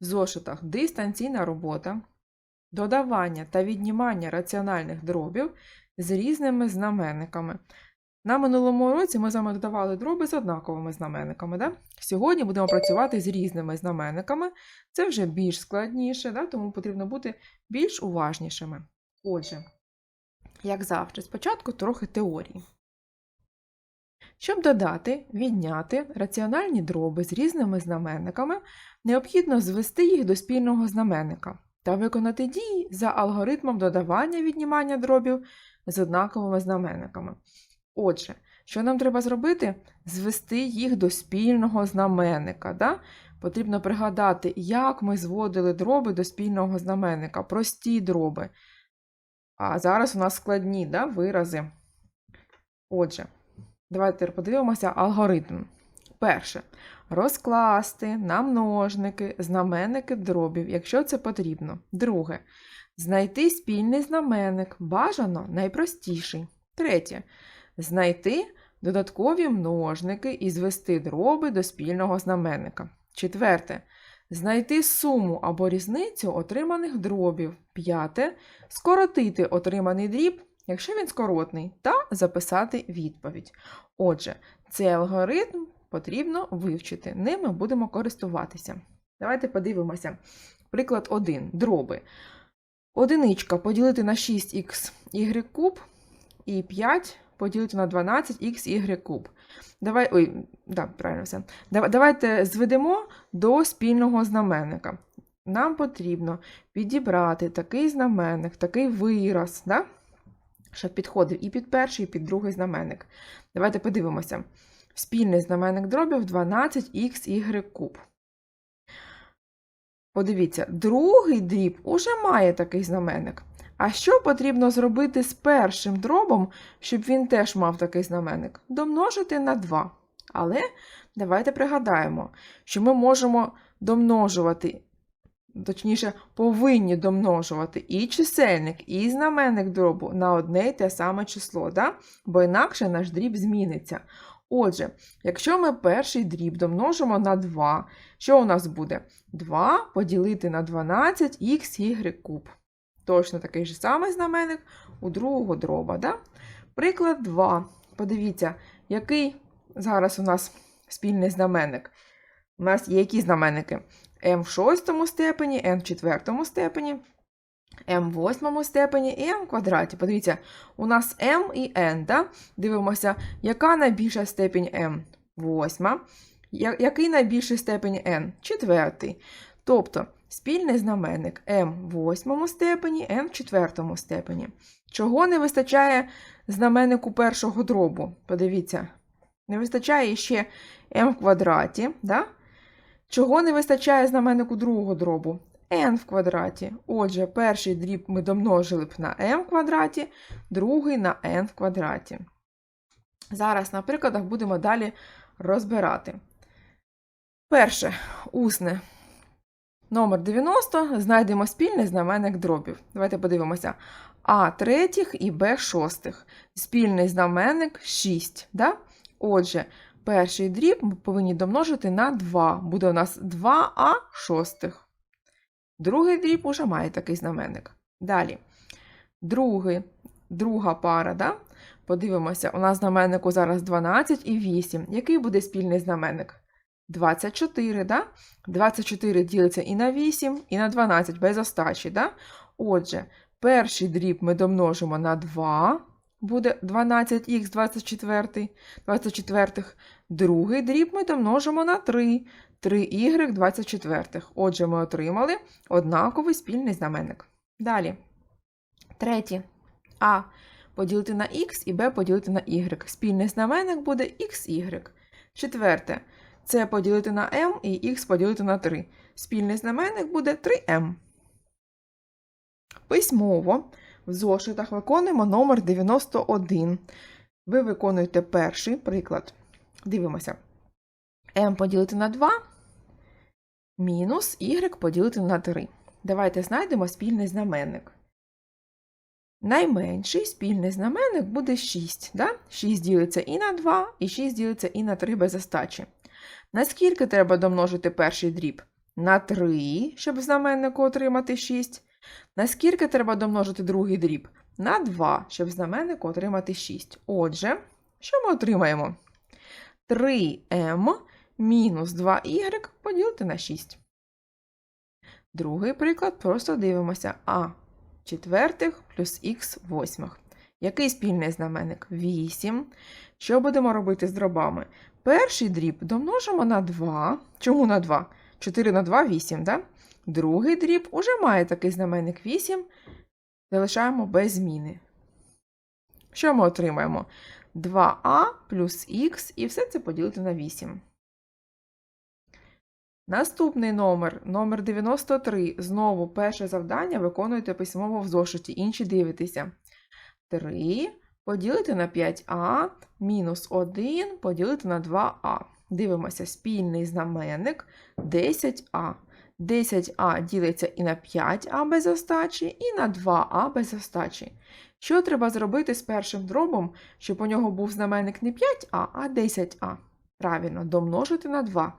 в зошитах дистанційна робота, додавання та віднімання раціональних дробів з різними знаменниками. На минулому році ми з вами додавали дроби з однаковими знаменниками. Да? Сьогодні будемо працювати з різними знаменниками. Це вже більш складніше, да? тому потрібно бути більш уважнішими. Отже, як завжди, спочатку трохи теорії. Щоб додати, відняти раціональні дроби з різними знаменниками, необхідно звести їх до спільного знаменника та виконати дії за алгоритмом додавання віднімання дробів з однаковими знаменниками. Отже, що нам треба зробити? Звести їх до спільного знаменника. Да? Потрібно пригадати, як ми зводили дроби до спільного знаменника, прості дроби. А зараз у нас складні да, вирази. Отже, давайте подивимося алгоритм. Перше. Розкласти на множники знаменники дробів, якщо це потрібно. Друге. Знайти спільний знаменник, бажано найпростіший. Третє. Знайти додаткові множники і звести дроби до спільного знаменника. Четверте. Знайти суму або різницю отриманих дробів. П'яте. Скоротити отриманий дріб, якщо він скоротний, та записати відповідь. Отже, цей алгоритм потрібно вивчити. Ним ми будемо користуватися. Давайте подивимося. Приклад 1. Дроби. Одиничка поділити на 6х куб і 5 поділити на 12х y куб. Давай, ой, да, правильно все. Давайте зведемо до спільного знаменника. Нам потрібно підібрати такий знаменник, такий вираз, да? Щоб підходив і під перший, і під другий знаменник. Давайте подивимося. Спільний знаменник дробів 12х куб. Подивіться, другий дріб уже має такий знаменник. А що потрібно зробити з першим дробом, щоб він теж мав такий знаменник? Домножити на 2. Але давайте пригадаємо, що ми можемо домножувати, точніше, повинні домножувати і чисельник, і знаменник дробу на одне й те саме число, да? бо інакше наш дріб зміниться. Отже, якщо ми перший дріб домножимо на 2, що у нас буде? 2 поділити на 12х y куб. Точно такий же самий знаменник у другого дроба. Да? Приклад 2. Подивіться, який зараз у нас спільний знаменник. У нас є які знаменники? M в шостому степені, n в четвертому степені, m в восьмому степені і m в квадраті. Подивіться, у нас m і n. Да? Дивимося, яка найбільша степень m? Восьма. Який найбільший степень n? Четвертий. Тобто спільний знаменник m в восьмому степені, n в четвертому степені. Чого не вистачає знаменнику першого дробу? Подивіться, не вистачає ще m в квадраті. Да? Чого не вистачає знаменнику другого дробу? n в квадраті. Отже, перший дріб ми домножили б на m в квадраті, другий на n в квадраті. Зараз на прикладах будемо далі розбирати. Перше, усне. Номер 90 знайдемо спільний знаменник дробів. Давайте подивимося. А третіх і Б шостих. Спільний знаменник 6. Да? Отже, перший дріб ми повинні домножити на 2. Буде у нас 2а шостих. Другий дріб уже має такий знаменник. Далі. Другий, друга пара. Да? Подивимося, у нас знаменнику зараз 12 і 8. Який буде спільний знаменник? 24, да? 24 ділиться і на 8, і на 12 без остачі. Да? Отже, перший дріб ми домножимо на 2, буде 12х 24, 24. Другий дріб ми домножимо на 3, 3y 24. Отже, ми отримали однаковий спільний знаменник. Далі. Третє. А поділити на х і b поділити на y. Спільний знаменник буде xy. Четверте. Це поділити на m і х поділити на 3. Спільний знаменник буде 3m. Письмово в зошитах виконуємо номер 91. Ви виконуєте перший приклад. Дивимося. m поділити на 2 мінус y поділити на 3. Давайте знайдемо спільний знаменник. Найменший спільний знаменник буде 6. Да? 6 ділиться і на 2, і 6 ділиться і на 3 без остачі. Наскільки треба домножити перший дріб? на 3, щоб знаменнику отримати 6. На скільки треба домножити другий дріб? На 2, щоб в знаменнику отримати 6. Отже, що ми отримаємо? 3m мінус 2y поділити на 6. Другий приклад просто дивимося. А четвертих плюс х восьмих. Який спільний знаменник? 8. Що будемо робити з дробами? Перший дріб домножимо на 2. Чому на 2? 4 на 2 8, да? Другий дріб уже має такий знаменник 8. Залишаємо без зміни. Що ми отримаємо? 2а плюс х, і все це поділити на 8. Наступний номер, номер 93. Знову перше завдання виконуєте письмово в зошиті, інші дивитеся. 3 поділити на 5а мінус 1 поділити на 2а. Дивимося спільний знаменник 10а. 10а ділиться і на 5а без остачі, і на 2а без остачі. Що треба зробити з першим дробом, щоб у нього був знаменник не 5а, а 10а? Правильно, домножити на 2.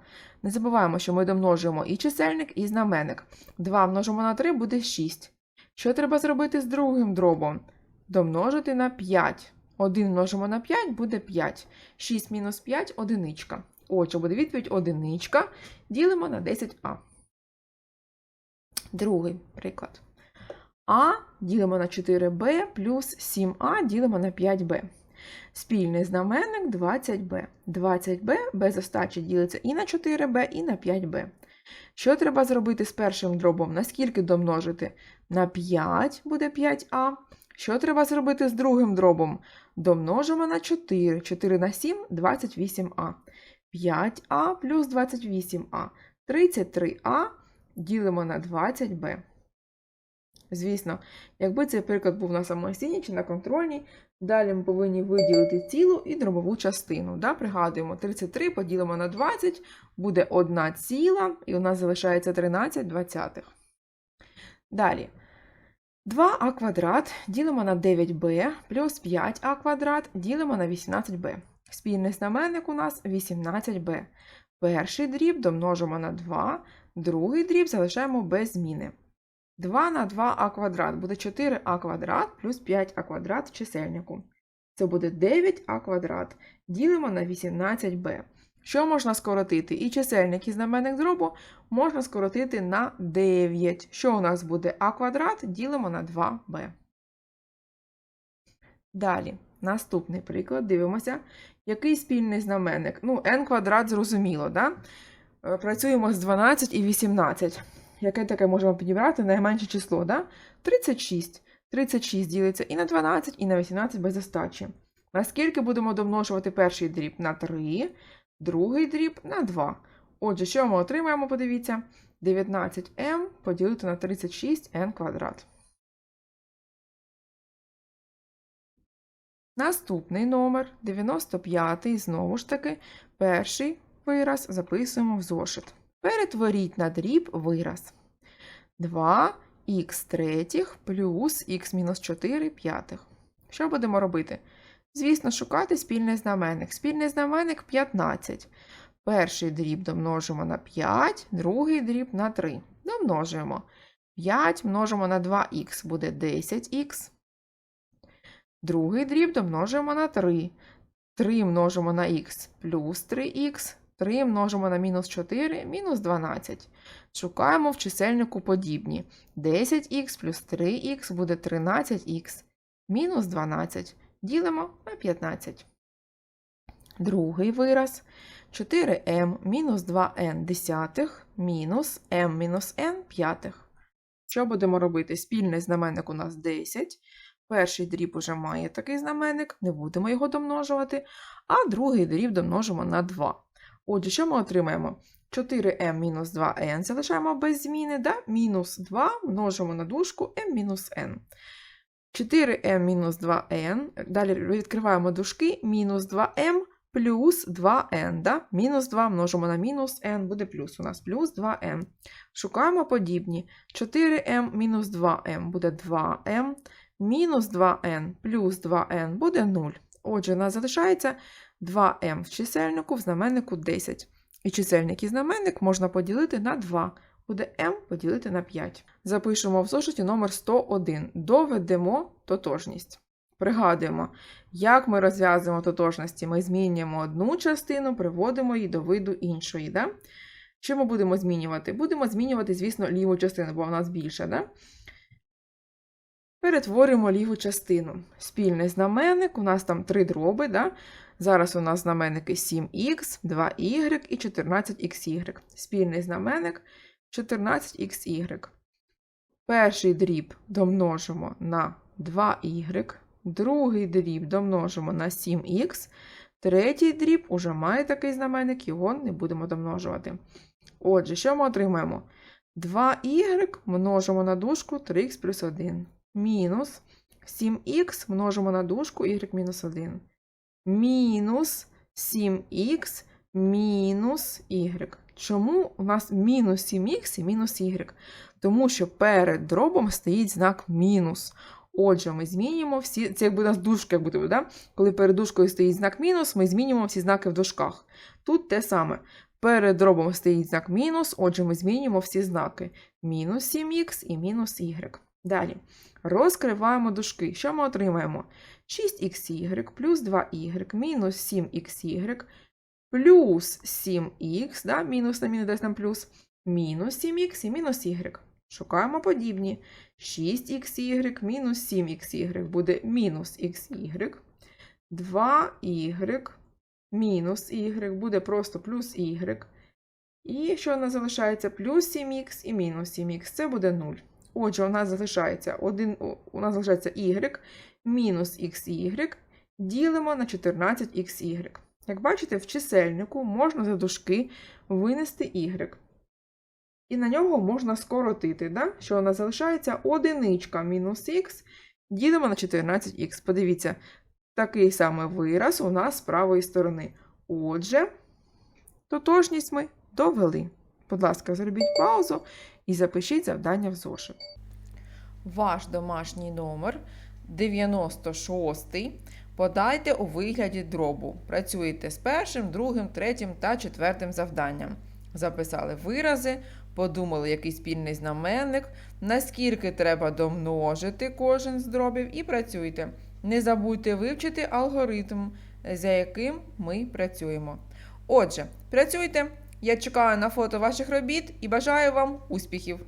Не забуваємо, що ми домножуємо і чисельник, і знаменник. 2 множимо на 3 буде 6. Що треба зробити з другим дробом? Домножити на 5. 1 множимо на 5 буде 5. 6 мінус 5 одиничка. Отже, буде відповідь одиничка. Ділимо на 10а. Другий приклад. А ділимо на 4b плюс 7а ділимо на 5b. Спільний знаменник 20b. 20b без остачі ділиться і на 4b, і на 5b. Що треба зробити з першим дробом? Наскільки домножити? На 5 буде 5а. Що треба зробити з другим дробом? Домножимо на 4. 4 на 7 28а. 5а плюс 28а. 33а ділимо на 20b. Звісно, якби цей приклад був на самостійній чи на контрольній, далі ми повинні виділити цілу і дробову частину. Да? Пригадуємо, 33 поділимо на 20, буде 1 ціла, і у нас залишається 13 двадцятих. Далі. 2а квадрат ділимо на 9b плюс 5а квадрат ділимо на 18b. Спільний знаменник у нас 18b. Перший дріб домножимо на 2, другий дріб залишаємо без зміни. 2 на 2а квадрат буде 4а квадрат плюс 5а квадрат в чисельнику. Це буде 9а квадрат. Ділимо на 18b. Що можна скоротити? І чисельник і знаменник дробу можна скоротити на 9. Що у нас буде а квадрат? Ділимо на 2b. Далі, наступний приклад. Дивимося, який спільний знаменник. Ну, n квадрат зрозуміло, да? Е, Працюємо з 12 і 18. Яке таке можемо підібрати найменше число, да? 36. 36 ділиться і на 12, і на 18 без остачі. Наскільки будемо домножувати перший дріб на 3, другий дріб на 2. Отже, що ми отримаємо, подивіться, 19m поділити на 36n квадрат. Наступний номер 95, знову ж таки, перший вираз записуємо в зошит. Перетворіть на дріб вираз. 2х третіх плюс х мінус 4 п'ятих. Що будемо робити? Звісно, шукати спільний знаменник. Спільний знаменник 15. Перший дріб домножимо на 5, другий дріб на 3. Домножуємо. 5 множимо на 2х буде 10х. Другий дріб домножуємо на 3. 3 множимо на х плюс 3х. 3 множимо на мінус 4 мінус 12. Шукаємо в чисельнику подібні. 10х плюс 3х буде 13х. Мінус 12. Ділимо на 15. Другий вираз. 4m мінус 2n десятих мінус m мінус n п'ятих. Що будемо робити? Спільний знаменник у нас 10. Перший дріб уже має такий знаменник, не будемо його домножувати, а другий дріб домножимо на 2. Отже, що ми отримаємо? 4m мінус 2n залишаємо без зміни, да? мінус 2 множимо на дужку m мінус n. 4m мінус 2n, далі відкриваємо дужки, мінус 2m плюс 2n. Да? Мінус 2 множимо на мінус n, буде плюс у нас плюс 2m. Шукаємо подібні. 4m мінус 2m буде 2m, мінус 2n плюс 2n буде 0. Отже, у нас залишається 2m в чисельнику, в знаменнику 10. І чисельник і знаменник можна поділити на 2. буде m поділити на 5. Запишемо в зошиті номер 101. Доведемо тотожність. Пригадуємо, як ми розв'язуємо тотожності. Ми змінюємо одну частину, приводимо її до виду іншої. Да? Що ми будемо змінювати? Будемо змінювати, звісно, ліву частину, бо вона більша. Да? Перетворюємо ліву частину. Спільний знаменник, у нас там три дроби. Да? Зараз у нас знаменники 7х, 2y і 14xy. Спільний знаменник 14xy. Перший дріб домножимо на 2y, другий дріб домножимо на 7х, третій дріб уже має такий знаменник, його не будемо домножувати. Отже, що ми отримаємо? 2y множимо на дужку 3х плюс 1. Мінус 7х множимо на дужку y мінус 1. Мінус 7х мінус y. Чому у нас мінус 7х і мінус y? Тому що перед дробом стоїть знак мінус. Отже, ми змінюємо всі. Це якби у нас дужка, як буде, да? коли перед дужкою стоїть знак мінус, ми змінюємо всі знаки в дужках. Тут те саме. Перед дробом стоїть знак мінус, отже, ми змінюємо всі знаки. Мінус 7х і мінус y. Далі. Розкриваємо дужки. Що ми отримаємо? 6xy плюс 2y мінус 7xy плюс 7х, да? мінус на мінус дасть нам плюс, мінус 7х і мінус y. Шукаємо подібні. 6xy мінус 7xy буде мінус xy. 2y мінус y буде просто плюс y. І що у нас залишається? Плюс 7х і мінус 7х. Це буде 0. Отже, у нас залишається 1, у нас залишається y мінус xy ділимо на 14xy. Як бачите, в чисельнику можна за дужки винести y. І на нього можна скоротити, да? що у нас залишається одиничка мінус х, ділимо на 14х. Подивіться, такий самий вираз у нас з правої сторони. Отже, тотожність ми довели. Будь ласка, зробіть паузу і запишіть завдання в зошит. Ваш домашній номер 96 подайте у вигляді дробу. Працюєте з першим, другим, третім та четвертим завданням. Записали вирази, подумали, який спільний знаменник, наскільки треба домножити кожен з дробів, і працюйте. Не забудьте вивчити алгоритм, за яким ми працюємо. Отже, працюйте. Я чекаю на фото ваших робіт і бажаю вам успіхів!